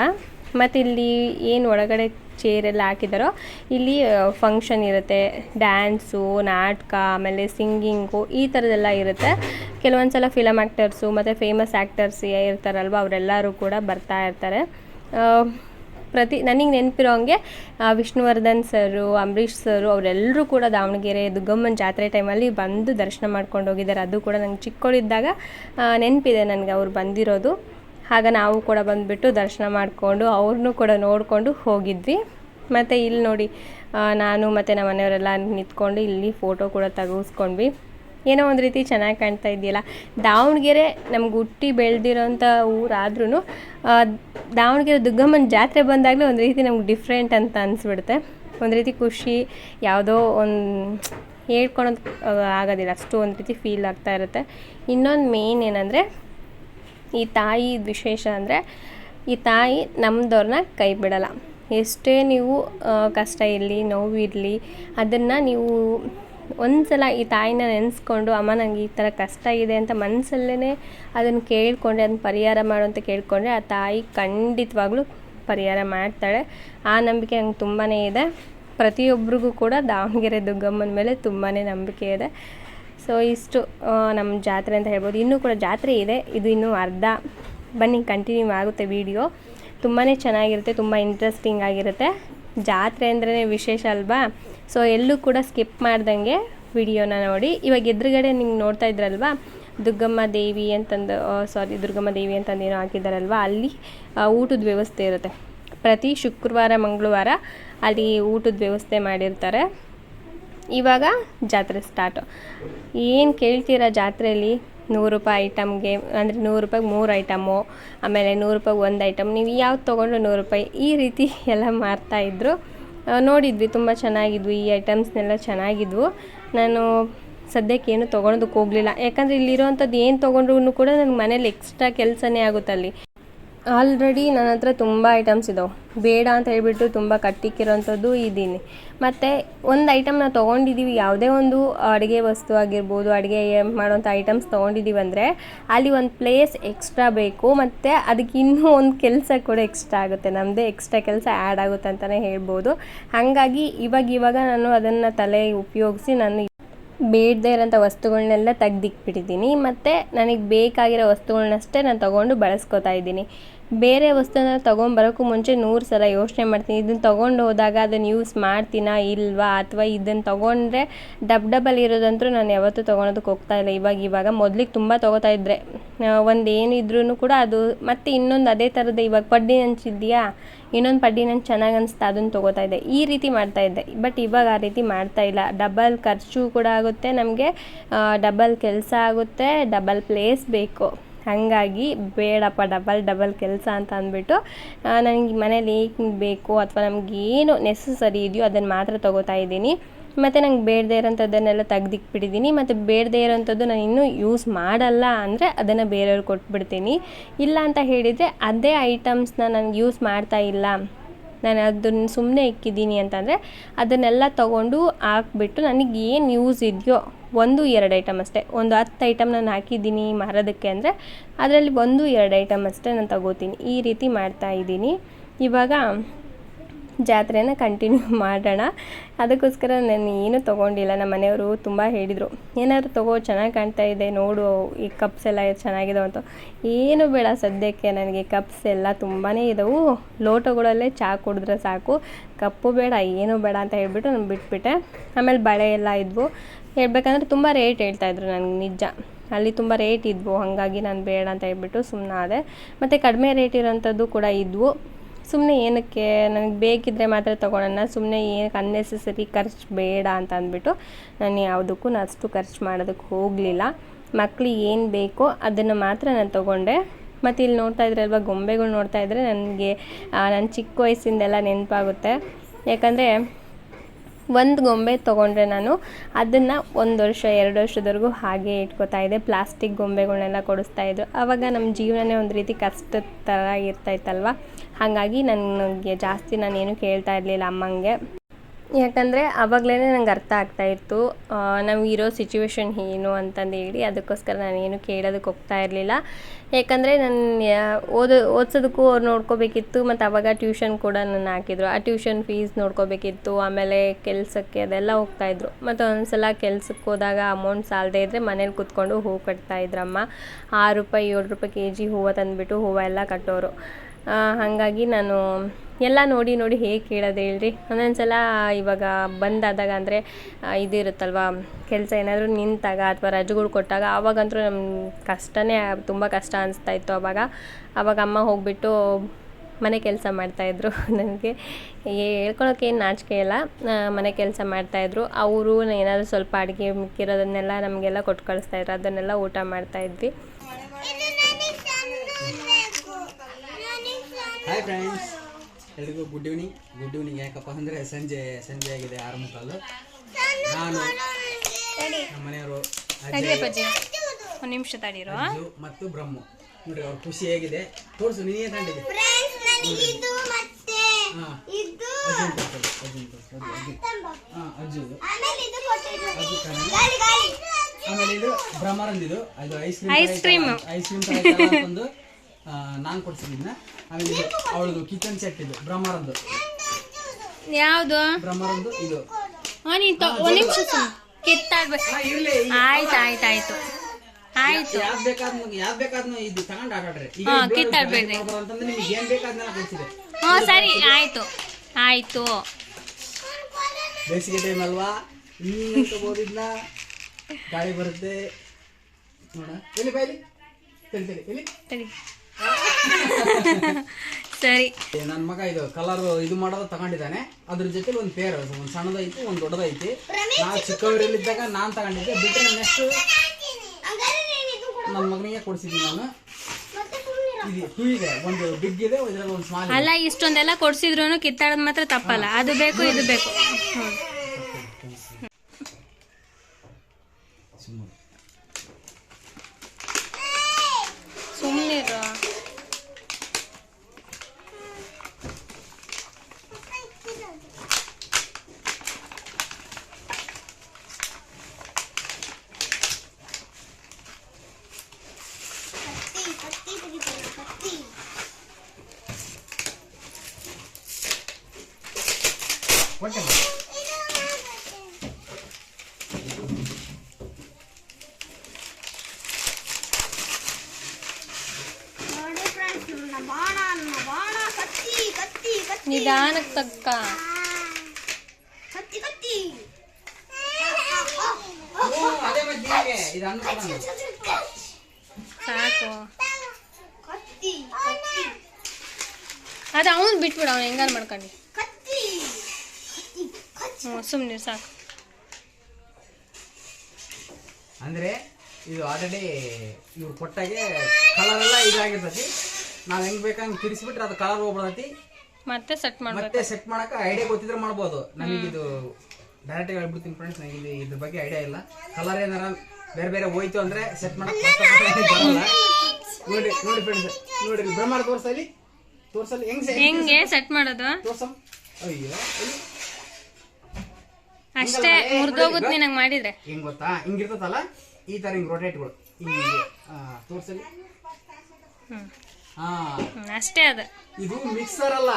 [SPEAKER 1] ಮತ್ತು ಇಲ್ಲಿ ಏನು ಒಳಗಡೆ ಚೇರೆಲ್ಲ ಹಾಕಿದಾರೋ, ಇಲ್ಲಿ ಫಂಕ್ಷನ್ ಇರುತ್ತೆ. ಡ್ಯಾನ್ಸು ನಾಟಕ, ಆಮೇಲೆ ಸಿಂಗಿಂಗು ಈ ಥರದ್ದೆಲ್ಲ ಇರುತ್ತೆ. ಕೆಲವೊಂದು ಸಲ ಫಿಲಮ್ ಆ್ಯಕ್ಟರ್ಸು ಮತ್ತು ಫೇಮಸ್ ಆ್ಯಕ್ಟರ್ಸ್ ಇರ್ತಾರಲ್ವ, ಅವರೆಲ್ಲರೂ ಕೂಡ ಬರ್ತಾ ಇರ್ತಾರೆ. ಪ್ರತಿ, ನನಗೆ ನೆನಪಿರೋ ಹಂಗೆ ವಿಷ್ಣುವರ್ಧನ್ ಸರು, ಅಂಬರೀಷ್ ಸರು ಅವರೆಲ್ಲರೂ ಕೂಡ ದಾವಣಗೆರೆ, ದುಗ್ಗಮ್ಮನ ಜಾತ್ರೆ ಟೈಮಲ್ಲಿ ಬಂದು ದರ್ಶನ ಮಾಡ್ಕೊಂಡು ಹೋಗಿದ್ದಾರೆ. ಅದು ಕೂಡ ನಂಗೆ ಚಿಕ್ಕವಳಿದ್ದಾಗ ನೆನಪಿದೆ ನನಗೆ ಅವ್ರು ಬಂದಿರೋದು. ಆಗ ನಾವು ಕೂಡ ಬಂದುಬಿಟ್ಟು ದರ್ಶನ ಮಾಡಿಕೊಂಡು ಅವ್ರನ್ನೂ ಕೂಡ ನೋಡಿಕೊಂಡು ಹೋಗಿದ್ವಿ. ಮತ್ತು ಇಲ್ಲಿ ನೋಡಿ ನಾನು ಮತ್ತು ನಮ್ಮ ಮನೆಯವರೆಲ್ಲ ನಿಂತ್ಕೊಂಡು ಇಲ್ಲಿ ಫೋಟೋ ಕೂಡ ತೆಗೆಸ್ಕೊಂಡ್ವಿ. ಏನೋ ಒಂದು ರೀತಿ ಚೆನ್ನಾಗಿ ಕಾಣ್ತಾ ಇದೆಯಲ್ಲ ದಾವಣಗೆರೆ ನಮ್ಗೆ ಹುಟ್ಟಿ ಬೆಳೆದಿರೋಂಥ ಊರಾದ್ರೂ ದಾವಣಗೆರೆ ದುಗ್ಗಮ್ಮನ ಜಾತ್ರೆ ಬಂದಾಗಲೇ ಒಂದು ರೀತಿ ನಮ್ಗೆ ಡಿಫ್ರೆಂಟ್ ಅಂತ ಅನಿಸ್ಬಿಡುತ್ತೆ. ಒಂದು ರೀತಿ ಖುಷಿ, ಯಾವುದೋ ಒಂದು ಹೇಳ್ಕೊಳೋದು ಆಗೋದಿಲ್ಲ. ಅಷ್ಟು ಒಂದು ರೀತಿ ಫೀಲ್ ಆಗ್ತಾ ಇರುತ್ತೆ. ಇನ್ನೊಂದು ಮೇಯ್ನ್ ಏನಂದರೆ ಈ ತಾಯಿ ವಿಶೇಷ ಅಂದರೆ ಈ ತಾಯಿ ನಮ್ಮದವ್ರನ್ನ ಕೈ ಬಿಡಲ್ಲ. ಎಷ್ಟೇ ನೀವು ಕಷ್ಟ ಇರಲಿ, ನೋವು ಇರಲಿ, ಅದನ್ನು ನೀವು ಒಂದ್ಸಲ ಈ ತಾಯಿನ ನೆನೆಸ್ಕೊಂಡು, ಅಮ್ಮ ನನಗೆ ಈ ಥರ ಕಷ್ಟ ಇದೆ ಅಂತ ಮನಸ್ಸಲ್ಲೇ ಅದನ್ನು ಕೇಳಿಕೊಂಡ್ರೆ ಅದನ್ನ ಪರಿಹಾರ ಮಾಡು ಅಂತ ಕೇಳಿಕೊಂಡ್ರೆ, ಆ ತಾಯಿ ಖಂಡಿತವಾಗ್ಲೂ ಪರಿಹಾರ ಮಾಡ್ತಾಳೆ. ಆ ನಂಬಿಕೆ ನಂಗೆ ತುಂಬಾ ಇದೆ. ಪ್ರತಿಯೊಬ್ಬರಿಗೂ ಕೂಡ ದಾವಣಗೆರೆ ದುರ್ಗಮ್ಮನ ಮೇಲೆ ತುಂಬಾ ನಂಬಿಕೆ ಇದೆ. ಸೊ ಇಷ್ಟು ನಮ್ಮ ಜಾತ್ರೆ ಅಂತ ಹೇಳ್ಬೋದು. ಇನ್ನೂ ಕೂಡ ಜಾತ್ರೆ ಇದೆ. ಇದು ಇನ್ನೂ ಅರ್ಧ. ಬನ್ನಿ ಕಂಟಿನ್ಯೂ ಆಗುತ್ತೆ ವಿಡಿಯೋ ತುಂಬಾ ಚೆನ್ನಾಗಿರುತ್ತೆ, ತುಂಬ ಇಂಟ್ರೆಸ್ಟಿಂಗ್ ಆಗಿರುತ್ತೆ. ಜಾತ್ರೆ ಅಂದ್ರೇ ವಿಶೇಷ ಅಲ್ವಾ? ಸೊ ಎಲ್ಲೂ ಕೂಡ ಸ್ಕಿಪ್ ಮಾಡ್ದಂಗೆ ವಿಡಿಯೋನ ನೋಡಿ. ಇವಾಗ ಎದುರುಗಡೆ ನಿಮ್ಗೆ ನೋಡ್ತಾ ಇದ್ರಲ್ವಾ? ದುರ್ಗಮ್ಮ ದೇವಿ ಅಂತಂದು ಸಾರಿ ದುರ್ಗಮ್ಮ ದೇವಿ ಅಂತಂದು ಏನೋ ಹಾಕಿದ್ದಾರಲ್ವ ಅಲ್ಲಿ ಊಟದ ವ್ಯವಸ್ಥೆ ಇರುತ್ತೆ. ಪ್ರತಿ ಶುಕ್ರವಾರ, ಮಂಗಳವಾರ ಅಲ್ಲಿ ಊಟದ ವ್ಯವಸ್ಥೆ ಮಾಡಿರ್ತಾರೆ. ಇವಾಗ ಜಾತ್ರೆ ಸ್ಟಾರ್ಟು ಏನು ಕೇಳ್ತೀರಾ ಜಾತ್ರೆಯಲ್ಲಿ ನೂರು ರೂಪಾಯಿ ಐಟಮ್ಗೆ ಅಂದರೆ ನೂರು ರೂಪಾಯಿಗೆ ಮೂರು ಐಟಮು ಆಮೇಲೆ ನೂರು ರೂಪಾಯಿಗೆ ಒಂದು ಐಟಮ್ ನೀವು ಯಾವ್ದು ತೊಗೊಂಡ್ರು ನೂರು ರೂಪಾಯಿ? ಈ ರೀತಿ ಎಲ್ಲ ಮಾರ್ತಾಯಿದ್ರು ನೋಡಿದ್ವಿ, ತುಂಬ ಚೆನ್ನಾಗಿದ್ವು, ಈ ಐಟಮ್ಸ್ನೆಲ್ಲ ಚೆನ್ನಾಗಿದ್ವು. ನಾನು ಸದ್ಯಕ್ಕೆ ಏನು ತೊಗೊಳೋದಕ್ಕೆ ಹೋಗಲಿಲ್ಲ. ಯಾಕಂದರೆ ಇಲ್ಲಿರೋವಂಥದ್ದು ಏನು ತೊಗೊಂಡ್ರು ಕೂಡ ನನಗೆ ಮನೇಲಿ ಎಕ್ಸ್ಟ್ರಾ ಕೆಲಸನೇ ಆಗುತ್ತೆ ಅಲ್ಲಿ. ಆಲ್ರೆಡಿ ನನ್ನ ಹತ್ರ ತುಂಬ ಐಟಮ್ಸ್ ಇದಾವೆ. ಬೇಡ ಅಂತ ಹೇಳಿಬಿಟ್ಟು ತುಂಬ ಕಟ್ಟಿಕ್ಕಿರೋಂಥದ್ದು ಇದ್ದೀನಿ. ಮತ್ತು ಒಂದು ಐಟಮ್ ನಾವು ತೊಗೊಂಡಿದ್ದೀವಿ ಯಾವುದೇ ಒಂದು ಅಡುಗೆ ವಸ್ತು ಆಗಿರ್ಬೋದು, ಅಡುಗೆ ಮಾಡೋಂಥ ಐಟಮ್ಸ್ ತೊಗೊಂಡಿದ್ದೀವಿ ಅಂದರೆ ಅಲ್ಲಿ ಒಂದು ಪ್ಲೇಸ್ ಎಕ್ಸ್ಟ್ರಾ ಬೇಕು, ಮತ್ತು ಅದಕ್ಕೆ ಇನ್ನೂ ಒಂದು ಕೆಲಸ ಕೂಡ ಎಕ್ಸ್ಟ್ರಾ ಆಗುತ್ತೆ. ನಮ್ಮದೇ ಎಕ್ಸ್ಟ್ರಾ ಕೆಲಸ ಆ್ಯಡ್ ಆಗುತ್ತೆ ಅಂತಲೇ ಹೇಳ್ಬೋದು. ಹಾಗಾಗಿ ಇವಾಗ ಇವಾಗ ನಾನು ಅದನ್ನು ತಲೆ ಉಪಯೋಗಿಸಿ ನಾನು ಬೇಡದೇ ಇರೋಂಥ ವಸ್ತುಗಳನ್ನೆಲ್ಲ ತೆಗ್ದಿಕ್ಬಿಟ್ಟಿದ್ದೀನಿ ಮತ್ತು ನನಗೆ ಬೇಕಾಗಿರೋ ವಸ್ತುಗಳನ್ನಷ್ಟೇ ನಾನು ತೊಗೊಂಡು ಬಳಸ್ಕೊತಾ ಇದ್ದೀನಿ. ಬೇರೆ ವಸ್ತುನ ತೊಗೊಂಬರೋಕ್ಕೂ ಮುಂಚೆ ನೂರು ಸಲ ಯೋಚನೆ ಮಾಡ್ತೀನಿ. ಇದನ್ನು ತೊಗೊಂಡು ಹೋದಾಗ ಅದನ್ನು ಯೂಸ್ ಮಾಡ್ತೀನಾ ಇಲ್ವಾ? ಅಥವಾ ಇದನ್ನು ತೊಗೊಂಡ್ರೆ ಡಬ್ ಡಬಲ್ ಇರೋದಂತೂ ನಾನು ಯಾವತ್ತೂ ತೊಗೊಳೋದಕ್ಕೆ ಹೋಗ್ತಾ ಇಲ್ಲ. ಇವಾಗ ಇವಾಗ ಮೊದಲಿಗೆ ತುಂಬ ತೊಗೋತಾ ಒಂದು ಏನಿದ್ರೂ ಕೂಡ ಅದು ಮತ್ತೆ ಇನ್ನೊಂದು ಅದೇ ಥರದ್ದು ಇವಾಗ ಪಡ್ಡಿ ಹಂಚಿದ್ಯಾ ಇನ್ನೊಂದು ಪಡ್ಡಿ ನಂಚು ಚೆನ್ನಾಗಿ ಅನಿಸ್ತಾ ಅದನ್ನು ತೊಗೋತಾ ಇದ್ದೆ. ಈ ರೀತಿ ಮಾಡ್ತಾ ಇದ್ದೆ. ಬಟ್ ಇವಾಗ ಆ ರೀತಿ ಮಾಡ್ತಾ ಇಲ್ಲ. ಡಬಲ್ ಖರ್ಚು ಕೂಡ ಆಗುತ್ತೆ ನಮಗೆ. ಡಬಲ್ ಕೆಲಸ ಆಗುತ್ತೆ. ಡಬಲ್ ಪ್ಲೇಸ್ ಬೇಕು. ಹಾಗಾಗಿ ಬೇಡಪ್ಪ ಡಬಲ್ ಡಬಲ್ ಕೆಲಸ ಅಂತ ಅಂದ್ಬಿಟ್ಟು ನನಗೆ ಮನೇಲಿ ಏನು ಬೇಕು ಅಥವಾ ನಮಗೇನು ನೆಸಸರಿ ಇದೆಯೋ ಅದನ್ನು ಮಾತ್ರ ತೊಗೋತಾ ಇದ್ದೀನಿ. ಮತ್ತು ನಂಗೆ ಬೇಡದೇ ಇರೋಂಥದ್ದನ್ನೆಲ್ಲ ತೆಗ್ದಿಕ್ಬಿಟ್ಟಿದ್ದೀನಿ. ಮತ್ತು ಬೇಡದೇ ಇರೋಂಥದ್ದು ನಾನು ಇನ್ನೂ ಯೂಸ್ ಮಾಡಲ್ಲ ಅಂದರೆ ಅದನ್ನು ಬೇರೆಯವ್ರಿಗೆ ಕೊಟ್ಬಿಡ್ತೀನಿ. ಇಲ್ಲ ಅಂತ ಹೇಳಿದರೆ ಅದೇ ಐಟಮ್ಸ್ನ ನಾನು ಯೂಸ್ ಮಾಡ್ತಾ ಇಲ್ಲ. ನಾನು ಅದನ್ನು ಸುಮ್ಮನೆ ಇಕ್ಕಿದ್ದೀನಿ ಅಂತಂದರೆ ಅದನ್ನೆಲ್ಲ ತೊಗೊಂಡು ಹಾಕ್ಬಿಟ್ಟು ನನಗೆ ಏನು ಯೂಸ್ ಇದೆಯೋ ಒಂದು ಎರಡು ಐಟಮ್ ಅಷ್ಟೇ. ಒಂದು ಹತ್ತು ಐಟಮ್ ನಾನು ಹಾಕಿದ್ದೀನಿ ಮಾರೋದಕ್ಕೆ ಅಂದರೆ ಅದರಲ್ಲಿ ಒಂದು ಎರಡು ಐಟಮ್ ಅಷ್ಟೇ ನಾನು ತಗೋತೀನಿ. ಈ ರೀತಿ ಮಾಡ್ತಾ ಇದ್ದೀನಿ. ಇವಾಗ ಜಾತ್ರೆನ ಕಂಟಿನ್ಯೂ ಮಾಡೋಣ. ಅದಕ್ಕೋಸ್ಕರ ನಾನು ಏನೂ ತೊಗೊಂಡಿಲ್ಲ. ನಮ್ಮ ಮನೆಯವರು ತುಂಬ ಹೇಳಿದರು, ಏನಾದರೂ ತಗೋ, ಚೆನ್ನಾಗಿ ಕಾಣ್ತಾ ಇದೆ, ನೋಡು, ಈ ಕಪ್ಸ್ ಎಲ್ಲ ಎಷ್ಟ್ ಚೆನ್ನಾಗಿದಾವೆ ಅಂತ. ಏನು ಬೇಡ ಸದ್ಯಕ್ಕೆ, ನನಗೆ ಕಪ್ಸ್ ಎಲ್ಲ ತುಂಬಾ ಇದಾವೆ. ಲೋಟಗಳಲ್ಲೇ ಚಹಾ ಕುಡಿದ್ರೆ ಸಾಕು. ಕಪ್ಪು ಬೇಡ, ಏನು ಬೇಡ ಅಂತ ಹೇಳ್ಬಿಟ್ಟು ನಾನು ಬಿಟ್ಬಿಟ್ಟೆ. ಆಮೇಲೆ ಬಳೆ ಎಲ್ಲ ಇದ್ವು. ಹೇಳ್ಬೇಕಂದ್ರೆ ತುಂಬ ರೇಟ್ ಹೇಳ್ತಾ ಇದ್ರು ನನಗೆ, ನಿಜ. ಅಲ್ಲಿ ತುಂಬ ರೇಟ್ ಇದ್ವು. ಹಾಗಾಗಿ ನಾನು ಬೇಡ ಅಂತ ಹೇಳ್ಬಿಟ್ಟು ಸುಮ್ಮನಾದೆ ಮತ್ತು ಕಡಿಮೆ ರೇಟ್ ಇರೋಂಥದ್ದು ಕೂಡ ಇದ್ವು. ಸುಮ್ಮನೆ ಏನಕ್ಕೆ ನನಗೆ ಬೇಕಿದ್ದರೆ ಮಾತ್ರ ತೊಗೊಳೋಣ ಸುಮ್ಮನೆ ಏನಕ್ಕೆ ಅನ್ನೆಸೆಸರಿ ಖರ್ಚು ಬೇಡ ಅಂತ ಅಂದ್ಬಿಟ್ಟು ನಾನು ಯಾವುದಕ್ಕೂ ನಾನು ಅಷ್ಟು ಖರ್ಚು ಮಾಡೋದಕ್ಕೆ ಹೋಗಲಿಲ್ಲ. ಮಕ್ಕಳು ಏನು ಬೇಕೋ ಅದನ್ನು ಮಾತ್ರ ನಾನು ತೊಗೊಂಡೆ. ಮತ್ತು ಇಲ್ಲಿ ನೋಡ್ತಾ ಇದ್ರಲ್ವ ಗೊಂಬೆಗಳು ನೋಡ್ತಾ ಇದ್ರೆ ನನಗೆ ನನ್ನ ಚಿಕ್ಕ ವಯಸ್ಸಿಂದೆಲ್ಲ ನೆನಪಾಗುತ್ತೆ. ಯಾಕಂದರೆ ಒಂದು ಗೊಂಬೆ ತೊಗೊಂಡ್ರೆ ನಾನು ಅದನ್ನು ಒಂದು ವರ್ಷ, ಎರಡು ವರ್ಷದವರೆಗೂ ಹಾಗೆ ಇಟ್ಕೋತಾ ಇದ್ದೆ. ಪ್ಲಾಸ್ಟಿಕ್ ಗೊಂಬೆಗಳನ್ನೆಲ್ಲ ಕೊಡಿಸ್ತಾ ಇದ್ರು. ಆವಾಗ ನಮ್ಮ ಜೀವನನೇ ಒಂದು ರೀತಿ ಕಷ್ಟದ ಥರ ಇರ್ತಾಯಿತ್ತಲ್ವ ಹಾಗಾಗಿ ನನಗೆ ಜಾಸ್ತಿ ನಾನೇನು ಕೇಳ್ತಾ ಇರಲಿಲ್ಲ ಅಮ್ಮಂಗೆ. ಯಾಕಂದರೆ ಆವಾಗಲೇ ನಂಗೆ ಅರ್ಥ ಆಗ್ತಾ ಇತ್ತು ನಾವು ಇರೋ ಸಿಚುವೇಶನ್ ಏನು ಅಂತಂದು ಹೇಳಿ ಅದಕ್ಕೋಸ್ಕರ ನಾನೇನು ಕೇಳೋದಕ್ಕೆ ಹೋಗ್ತಾ ಇರಲಿಲ್ಲ. ಯಾಕಂದರೆ ನನ್ನ ಓದೋ, ಓದ್ಸೋದಕ್ಕೂ ಅವ್ರು ನೋಡ್ಕೋಬೇಕಿತ್ತು ಮತ್ತು ಆವಾಗ ಟ್ಯೂಷನ್ ಕೂಡ ನನ್ನ ಹಾಕಿದ್ರು. ಆ ಟ್ಯೂಷನ್ ಫೀಸ್ ನೋಡ್ಕೋಬೇಕಿತ್ತು, ಆಮೇಲೆ ಕೆಲಸಕ್ಕೆ ಅದೆಲ್ಲ ಹೋಗ್ತಾಯಿದ್ರು ಮತ್ತು ಒಂದ್ಸಲ ಕೆಲ್ಸಕ್ಕೆ ಹೋದಾಗ ಅಮೌಂಟ್ ಸಾಲದೇ ಇದ್ದರೆ ಮನೇಲಿ ಕೂತ್ಕೊಂಡು ಹೂವು ಕಟ್ತಾಯಿದ್ರಮ್ಮ ಆರು ರೂಪಾಯಿ, ಏಳು ರೂಪಾಯಿ ಕೆ ಜಿ ಹೂವು ತಂದುಬಿಟ್ಟು ಹೂವು ಎಲ್ಲ ಕಟ್ಟೋರು. ಹಾಗಾಗಿ ನಾನು ಎಲ್ಲ ನೋಡಿ ನೋಡಿ ಹೇಗೆ ಕೇಳೋದು ಹೇಳ್ರಿ. ಒಂದೊಂದ್ಸಲ ಇವಾಗ ಬಂದಾದಾಗ ಅಂದರೆ ಇದು ಇರುತ್ತಲ್ವ, ಕೆಲಸ ಏನಾದರೂ ನಿಂತಾಗ ಅಥವಾ ರಜೆಗಳು ಕೊಟ್ಟಾಗ ಆವಾಗಂತೂ ನಮ್ಮ ಕಷ್ಟನೇ, ತುಂಬ ಕಷ್ಟ ಅನಿಸ್ತಾ ಇತ್ತು ಅವಾಗ. ಆವಾಗ ಅಮ್ಮ ಹೋಗಿಬಿಟ್ಟು ಮನೆ ಕೆಲಸ ಮಾಡ್ತಾಯಿದ್ರು ನನಗೆ. ಹೇಳ್ಕೊಳಕ್ಕೆ ಏನು ನಾಚಿಕೆ ಇಲ್ಲ. ಮನೆ ಕೆಲಸ ಮಾಡ್ತಾಯಿದ್ರು ಅವರು ಏನಾದರೂ ಸ್ವಲ್ಪ ಅಡುಗೆ ಮಿಕ್ಕಿರೋದನ್ನೆಲ್ಲ ನಮಗೆಲ್ಲ ಕೊಟ್ಟು ಕಳಿಸ್ತಾಯಿದ್ರು ಅದನ್ನೆಲ್ಲ ಊಟ ಮಾಡ್ತಾಯಿದ್ವಿ
[SPEAKER 2] ಹಾಯ್ ಫ್ರೆಂಡ್ಸ್ ಎಲ್ರಿಗೂ ಗುಡ್ ಈವ್ನಿಂಗ್ ಗುಡ್ ಈವ್ನಿಂಗ್ ಯಾಕಪ್ಪ ಅಂದರೆ ಸಂಜೆ ಸಂಜೆ ಆಗಿದೆ ಆರು ಮುಕ್ಕಾಲು. ನಾನು ನಮ್ಮ ಮನೆಯವರು ಅಜ್ಜಿ
[SPEAKER 1] ಒಂದು ನಿಮಿಷ ತಡೀರೋ.
[SPEAKER 2] ಅಜ್ಜು ಮತ್ತು ಬ್ರಹ್ಮ. ನೋಡಿ ಅವ್ರ ಖುಷಿ ಹೇಗಿದೆ. ತೋರಿಸು ನೀನೇ ತಂಡಿದೆ
[SPEAKER 3] ಇದು ಮತ್ತೆ
[SPEAKER 2] ಹಾಂ.
[SPEAKER 3] ಇದು.
[SPEAKER 2] ಅಜ್ಜನ್ ತೋರ್ಸು, ಅಜ್ಜನ್ ತೋರ್ಸು, ಅಜ್ಜು ಅಜ್ಜು ಹಾಂ ಅಜ್ಜು
[SPEAKER 3] ಆಮೇಲೆ ಇದು ಕೊಟ್ಟಿದ್ರು
[SPEAKER 2] ಅಜ್ಜು ತಾನೆ.
[SPEAKER 3] ಗಾಳಿ ಗಾಳಿ.
[SPEAKER 2] ಆಮೇಲೆ ಇದು ಅದು ice cream
[SPEAKER 1] Ice cream.
[SPEAKER 2] Ice cream ಅಂತಂದು ನಾನು ಕೊಡ್ಸಿದ್ನ ಆಮೇಲೆ ಅವಳದು ಕಿಚನ್ ಸೆಟ್ ಇದು ಬ್ರಹ್ಮರದ್ದು.
[SPEAKER 1] ಯಾವುದು?
[SPEAKER 2] ಬ್ರಹ್ಮರಂದು ಇದು.
[SPEAKER 1] ಒಂದು ನಿಮಿಷ ಆಯ್ತು ಆಯ್ತು ಆಯ್ತು. ಆಯ್ತು.
[SPEAKER 2] ಯಾವ್ದು ಬೇಕಾದ್ನು ಯಾವ್ದು ಬೇಕಾದ್ನು ಇದು ತಗೊಂಡು ಆಟಾಡ್ರಿ. ಈಗ
[SPEAKER 1] ಹಾ,
[SPEAKER 2] ಇಬ್ರು
[SPEAKER 1] ಕಿತ್ತಾಡ್ಬೇಡ್ರಿ.
[SPEAKER 2] ಬ್ಯಾಗ್ ತಗೊಂಡ್ಬರೋ ಅಂತಂದ್ರೆ ನಿಮ್ಗೆ ಏನ್ ಬೇಕಾದ್ನೆಲ್ಲ ಕೊಡ್ಸಿದೆ.
[SPEAKER 1] ಹ್ಞೂ ಸರಿ ಆಯ್ತು. ಆಯ್ತು.
[SPEAKER 2] ಬೇಸಿಗೆ ಟೈಮ್ ಅಲ್ವಾ? ತಗೋದಿದ್ನ ಗಾಳಿ ಬರುತ್ತೆ. ನೋಡ ಎಲ್ಲಿ ಎಲ್ಲಿ?
[SPEAKER 1] ಸರಿ ಸರಿ.
[SPEAKER 2] ನನ್ನ ಮಗ ಇದು ಕಲರ್ ಇದು ಮಾಡೋದು ತಗೊಂಡಿದ್ದಾನೆ. ಅದ್ರ ಜೊತೆ ಒಂದು ಪೇರ್ ಒಂದು ಸಣ್ಣದೈತಿ ಒಂದು ದೊಡ್ಡದೈತಿ. ನಾ ಚಿಕ್ಕವರಲ್ಲಿದ್ದಾಗ ನಾನು ತಗೊಂಡಿದ್ದೆ. ಬಿಟ್ಟರೆ ನೆಕ್ಸ್ಟ್
[SPEAKER 3] ನನ್ ನೀನು
[SPEAKER 2] ನನ್ನ ಮಗನಿಗೆ ಕೊಡ್ಸಿದ್ದೀನಿ ನಾನು.
[SPEAKER 3] ಮತ್ತೆ ಸುಮ್ಮನಿರು.
[SPEAKER 2] ಇದು ಇದೆ ಒಂದು ಬಿಗ್ ಇದೆ ಇದ್ರಲ್ಲಿ ಒಂದು ಸ್ಮಾಲ್ ಇದೆ.
[SPEAKER 1] ಅಲ್ಲ ಇಷ್ಟೊಂದೆಲ್ಲ ಕೊಡ್ಸಿದ್ರು ಕಿತ್ತಾಡೋದು ಮಾತ್ರ ತಪ್ಪಲ್ಲ. ಅದು ಬೇಕು ಇದು ಬೇಕು ಹ್ಞೂ
[SPEAKER 2] ಸುಮ್ಮನೆ
[SPEAKER 1] ಸುಮ್ಮನಿರು
[SPEAKER 3] ಕತ್ತಿ ಕತ್ತಿ ತೆಗಿತಾರೆ ಕತ್ತಿ
[SPEAKER 2] ಕೊಟ್ಟೆ
[SPEAKER 3] ನೋಡಿ ಫ್ರೆಂಡ್ಸ್ ನನ್ನ ಬಾಣ ನನ್ನ ಬಾಣ ಕತ್ತಿ ಕತ್ತಿ ಕತ್ತಿ
[SPEAKER 2] ಹಣ್ಣು ಕೊಡೋಣ.
[SPEAKER 1] ಸಾಕು. ಅದು ಅವನು ಬಿಟ್ಬಿಡು ಅವ್ನು ಹೆಂಗಾರು ಮಾಡ್ಕೊಂಡು. ಹ್ಞೂ ಸುಮ್ಮನೆ ಸಾಕು.
[SPEAKER 2] ಅಂದ್ರೆ ಇದು ಆಲ್ರೆಡಿ ಇವ್ರು ಕೊಟ್ಟಾಗೆ ಕಲರ್ ಎಲ್ಲ ಇದಾಗಿರ್ತೈತಿ. ನಾವ್ ಹೆಂಗ್ ಬೇಕಂಗ್ ತಿರ್ಸ್ಬಿಟ್ರೆ ಅದು ಕಲರ್ ಹೋಗ್ಬಿಡ್ತೈತಿ.
[SPEAKER 1] ಮತ್ತೆ ಸೆಟ್ ಮಾಡ್ಬೇಕು.
[SPEAKER 2] ಮತ್ತೆ ಸೆಟ್ ಮಾಡಕ ಐಡಿಯಾ ಗೊತ್ತಿದ್ರೆ ಮಾಡ್ಬೋದು. ನನಗೆ ಇದು ಡೈರೆಕ್ಟ್ ಹೇಳ್ಬಿಡ್ತೀನಿ ಫ್ರೆಂಡ್ಸ್ ನನಗೆ ಇದು ಇದ್ರ ಬಗ್ಗೆ ಐಡಿಯಾ ಇಲ್ಲ. ಕಲರ್ ಏನಾರ ಬೇರೆ ಬೇರೆ ಹೋಯ್ತು ಅಂದ್ರೆ ಸೆಟ್ ಮಾಡಕ್ ಕಷ್ಟಪಟ್ಟು ಬರಲ್ಲ. ನೋಡಿ ನೋಡಿ ಫ್ರೆಂಡ್ಸ್ ನೋಡಿ ಬ್ರಹ್ಮಾರ್ ತೋರ್ಸಲಿ ತೋರ್ಸಲಿ ಹೆಂಗ್
[SPEAKER 1] ಹೆಂಗೆ ಸೆಟ್ ಮಾಡೋದು?
[SPEAKER 2] ತೋರ್ಸಮ್ ಅಯ್ಯೋ?
[SPEAKER 1] ಅಷ್ಟೇ ಮುರಿದೋಗುತ್ತೆ ನಿನಗೆ ಮಾಡಿದ್ರೆ.
[SPEAKER 2] ಹೆಂಗ್ ಗೊತ್ತಾ? ಹಿಂಗಿರ್ತದಲ್ಲ? ಈ ತರ ಹಿಂಗ್ ರೊಟೇಟ್ಗಳು ಹಿಂಗೆ ತೋರ್ಸಲಿ
[SPEAKER 1] ಹ್ಞೂ ಅಷ್ಟೇ ಅದು.
[SPEAKER 2] ಇದು ಮಿಕ್ಸರ್ ಅಲ್ಲ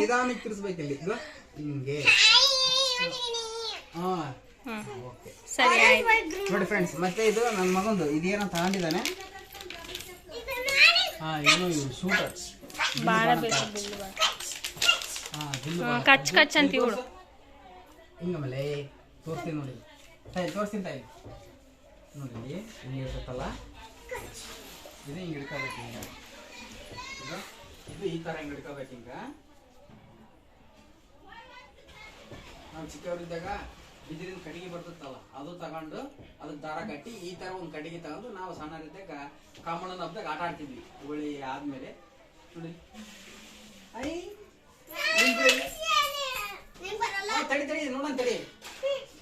[SPEAKER 2] ನಿಧಾನಕ್ಕೆ ತಿರ್ಸ್ಬೇಕು ಇಲ್ಲಿ ಇದು ಹಿಂಗೆ.
[SPEAKER 1] ಸರಿ
[SPEAKER 2] ನೋಡಿ ಫ್ರೆಂಡ್ಸ್ ಮತ್ತೆ ಇದು ನನ್ನ ಮಗಂದು ಇದೇನೋ ತಗೊಂಡಿದ್ದಾನೆ? ಹಾ ಏನು ಇದು ಶೂಟರ್
[SPEAKER 1] ಹ್ಞೂ ಕಚ್ ಕಚ್ ಅಂತ ಇವಳು.
[SPEAKER 2] ಹಿಂಗಮೇಲೆ ತೋರಿಸ್ತೀನಿ ನೋಡಿ. ತಾಯಿ ತೋರಿಸ್ತೀನಿ ತಾಯಿ. ನೋಡಿ ಇಲ್ಲಿ ಹಿಂಗೆ ಇರ್ತೈತಲ್ಲ ಇದು ಹಿಂಗೆ ಹಿಡ್ಕೋಬೇಕು ಹಿಂಗೆ. ಇದು? ಇದು ಈ ಥರ ಹಿಂಗೆ ಹಿಡ್ಕೋಬೇಕು ಹಿಂಗೆ. ನಾವು ಚಿಕ್ಕವರಿದ್ದಾಗ ಬಿದಿರಿನ ಕಟ್ಟಿಗೆ ಬರ್ತಿತ್ತಲ್ಲ ಅದು ತಗೊಂಡು ಅದಕ್ಕೆ ದಾರ ಕಟ್ಟಿ ಈ ಥರ ಒಂದು ಕಟ್ಟಿಗೆ ತಗೊಂಡು ನಾವು ಸಣ್ಣರಿದ್ದಾಗ ಕಾಮಣ್ಣನ ಹಬ್ಬದಾಗ ಆಟ ಆಡ್ತಿದ್ವಿ. ಹೋಳಿ ಆದಮೇಲೆ ನೋಡಿ. ಐ ತಡಿ ತಡಿ ನೋಡೋಣ ತಡಿ.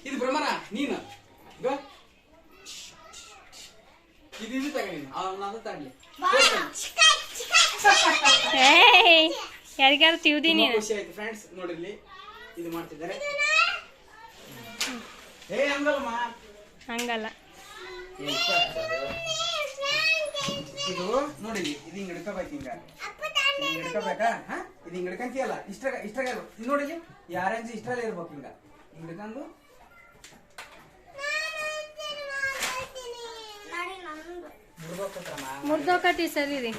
[SPEAKER 2] ಇದು ಬ್ರಹ್ಮರ ನೀನು. ಈಗ ಇದು ಇದು ತಗ ನೀನು
[SPEAKER 1] ಏಯ್ ಯಾರಿಗಾರು ತಿವ್ದಿ ನೀನು.
[SPEAKER 2] ಖುಷಿ ಆಯ್ತು ಫ್ರೆಂಡ್ಸ್ ನೋಡಿರ್ಲಿ. ಇದು ಮಾಡ್ತಿದ್ದಾರೆ. ಏ ಹಂಗಲ್ಲಮ್ಮ.
[SPEAKER 1] ಹಂಗಲ್ಲ.
[SPEAKER 2] ಇಷ್ಟ. ಇದು ನೋಡಿಲಿ ಇದು ಹಿಂಗ್ ಹಿಡ್ಕೋಬೇಕು ಹಿಂಗ. ಹಿಂಗ್ ಹಿಡ್ಕೋಬೇಕಾ? ಹಾ? ಇದು ಹಿಂಗ್ ಹಿಡ್ಕಂತೀಯಲ್ಲ? ಇಷ್ಟ ಇಷ್ಟಾಗ ಇದು ನೋಡಿಲಿ ಈ ಆರೆಂಜ್ ಇಷ್ಟರಲ್ಲೇ ಇರ್ಬೇಕು ಹಿಂಗ. ಹಿಂಗ್ ಹಿಡ್ಕೊಂಡು
[SPEAKER 3] ನೋಡಿ ನನ್ನ
[SPEAKER 2] ಮುರ್ದೋಗ್ತೈತಮ್ಮ.
[SPEAKER 1] ಮುರ್ದೋಕತಿ ಸರಿ ರೀ